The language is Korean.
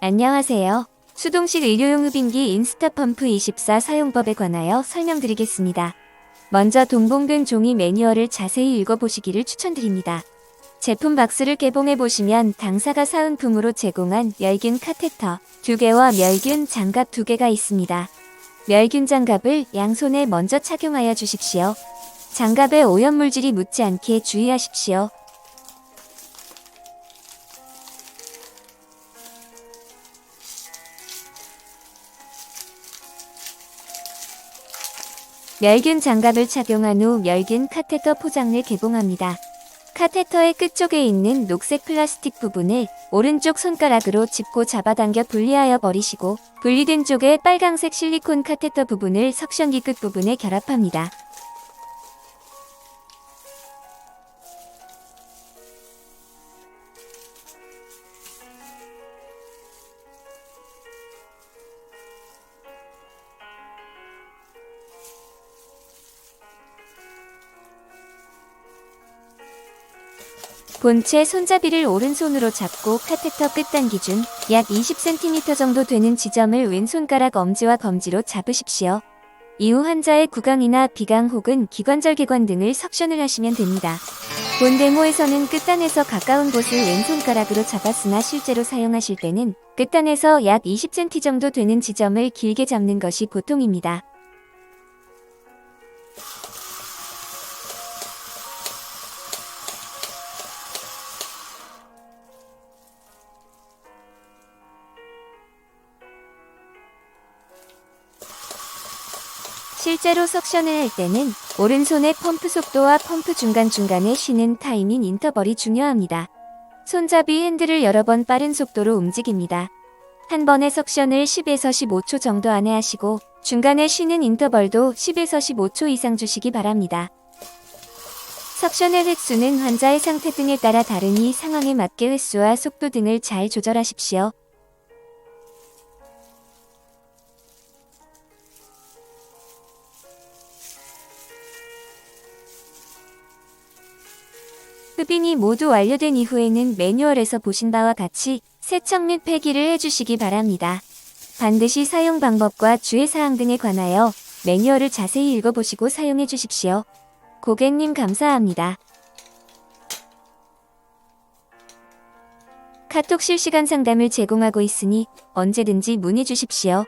안녕하세요. 수동식 의료용 흡인기 인스타 펌프 24 사용법에 관하여 설명드리겠습니다. 먼저 동봉된 종이 매뉴얼을 자세히 읽어보시기를 추천드립니다. 제품 박스를 개봉해 보시면 당사가 사은품으로 제공한 멸균 카테터 2개와 멸균 장갑 2개가 있습니다. 멸균 장갑을 양손에 먼저 착용하여 주십시오. 장갑에 오염물질이 묻지 않게 주의하십시오. 멸균 장갑을 착용한 후 멸균 카테터 포장을 개봉합니다. 카테터의 끝쪽에 있는 녹색 플라스틱 부분을 오른쪽 손가락으로 짚고 잡아당겨 분리하여 버리시고 분리된 쪽에 빨강색 실리콘 카테터 부분을 석션기 끝 부분에 결합합니다. 본체 손잡이를 오른손으로 잡고 카테터 끝단 기준 약 20cm 정도 되는 지점을 왼손가락 엄지와 검지로 잡으십시오. 이후 환자의 구강이나 비강 혹은 기관절 개관 등을 석션을 하시면 됩니다. 본 데모에서는 끝단에서 가까운 곳을 왼손가락으로 잡았으나 실제로 사용하실 때는 끝단에서 약 20cm 정도 되는 지점을 길게 잡는 것이 보통입니다. 실제로 석션을 할 때는 오른손의 펌프 속도와 펌프 중간중간에 쉬는 타이밍 인터벌이 중요합니다. 손잡이 핸들을 여러 번 빠른 속도로 움직입니다. 한 번의 석션을 10에서 15초 정도 안에 하시고 중간에 쉬는 인터벌도 10에서 15초 이상 주시기 바랍니다. 석션의 횟수는 환자의 상태 등에 따라 다르니 상황에 맞게 횟수와 속도 등을 잘 조절하십시오. 흡인이 모두 완료된 이후에는 매뉴얼에서 보신 바와 같이 세척 및 폐기를 해주시기 바랍니다. 반드시 사용 방법과 주의사항 등에 관하여 매뉴얼을 자세히 읽어보시고 사용해 주십시오. 고객님 감사합니다. 카톡 실시간 상담을 제공하고 있으니 언제든지 문의 주십시오.